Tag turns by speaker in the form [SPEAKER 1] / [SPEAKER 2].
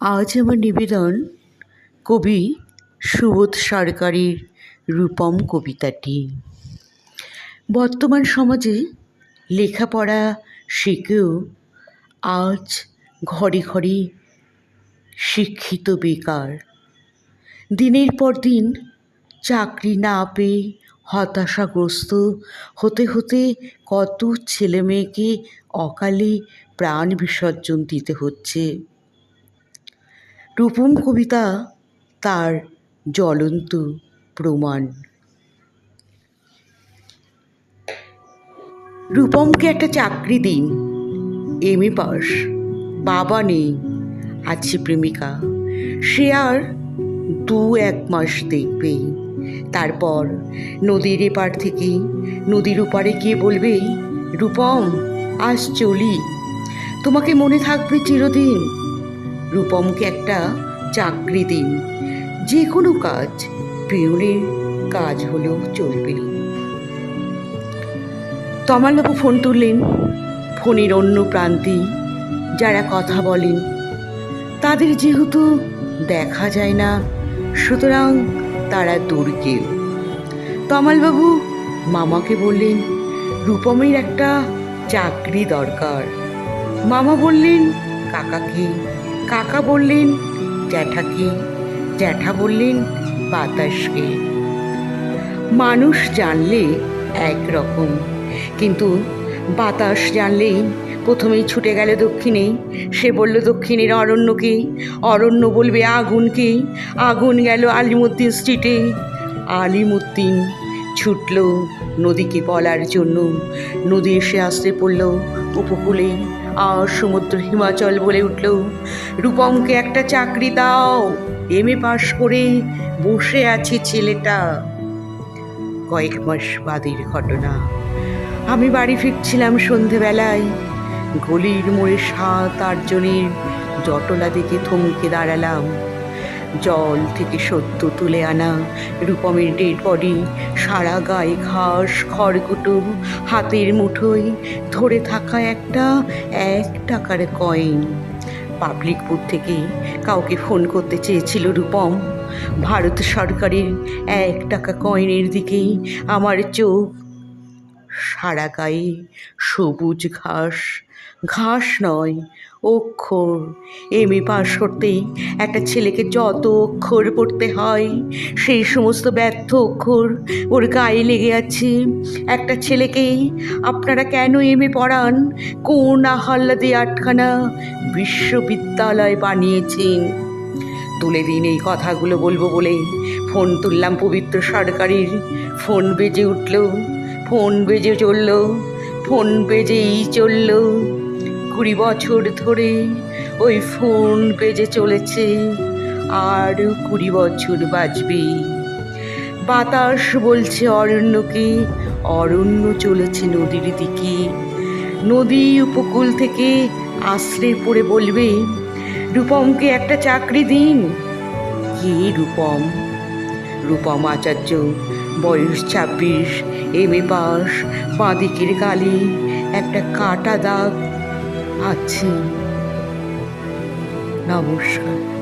[SPEAKER 1] আজ আমার নিবেদন কবি সুবোধ সরকারের রূপম কবিতাটি। বর্তমান সমাজে লেখাপড়া শিখেও আজ ঘরে ঘরে শিক্ষিত বেকার। দিনের পর দিন চাকরি না পেয়ে হতাশাগ্রস্ত হতে হতে কত ছেলে মেয়েকে অকালে প্রাণ বিসর্জন দিতে হচ্ছে। রূপম কবিতা তার জ্বলন্ত প্রমাণ। রূপমকে একটা চাকরি দিন, এম এ পাস। বাবা নেই, আছে প্রেমিকা। সে আর দু এক মাস দেখবে তারপর নদীর এপার থেকে নদীর ওপারে গিয়ে বলবে রূপম, আজ চলি। তোমাকে মনে থাকবে চিরদিন। রূপমকে একটা চাকরি দিন যে কোনো কাজ পিউনের কাজ হলেও চলবে। তমালবাবু ফোন তুললেন। ফোনের অন্য প্রান্তে যারা কথা বলেন, তাদের যেহেতু দেখা যায় না, সুতরাং তারা দুর্গেও তমালবাবু মামাকে বললেন, রূপমের একটা চাকরি দরকার। মামা বললেন, কাকাকে? কাকা বললেন জ্যাঠাকে জ্যাঠা বললেন বাতাসকে মানুষ জানলে একরকম কিন্তু বাতাস জানলেই প্রথমেই ছুটে গেল দক্ষিণে। সে বলল, দক্ষিণের অরণ্যকে অরণ্য বলবে আগুনকে আগুন গেল আলিমুদ্দিন স্ট্রিটে। আলিমুদ্দিন ছুটল নদীকে বলার জন্য। নদী এসে আসতে পড়ল। উপকূলে আর সমুদ্র হিমাচল বলে উঠল, রূপমকে একটা চাকরি দাও এম এ পাশ করে বসে আছে ছেলেটা। কয়েক মাস বাদের ঘটনা। আমি বাড়ি ফিরছিলাম সন্ধেবেলায়। গলির মোড়ে সাত আটজনের জটলা দেখে থমকে দাঁড়ালাম। জল থেকে সত্য তুলে আনা রূপমের ডেড বডি সারা গায়ে ঘাস খড়কুটো হাতের মুঠোয় ধরে থাকা একটা, এক টাকার কয়েন পাবলিকপুর থেকে কাউকে ফোন করতে চেয়েছিল রূপম। ভারত সরকারের এক টাকা কয়েনের দিকেই আমার চোখ সারা গায়ে সবুজ ঘাস ঘাস নয়, অক্ষর। এম এ পাশ করতে একটা ছেলেকে যত অক্ষর পড়তে হয়, সেই সমস্ত ব্যর্থ অক্ষর ওর গায়ে লেগে আছে। একটা ছেলেকেই আপনারা কেন এম এ পড়ান? কোন আহ্লাদে আটখানা বিশ্ববিদ্যালয় বানিয়েছেন? তুলে দিন এই কথাগুলো বলব বলে ফোন তুললাম পবিত্র সরকারের। ফোন বেজে উঠল। ফোন বেজে চলল, ফোন বেজেই চলল। কুড়ি বছর ধরে ওই ফোন বেজে চলেছে, আর কুড়ি বছর বাজবে বাতাস বলছে অরণ্যকে, অরণ্য চলেছে নদীর দিকে। নদী উপকূল থেকে আশ্রে পড়ে বলবে, রূপমকে একটা চাকরি দিন। কে রূপম? রূপম আচার্য। বয়স ছাব্বিশ এম এ পাস বাঁদিকের গালে একটা কাটা দাগ আছে। নমস্কার।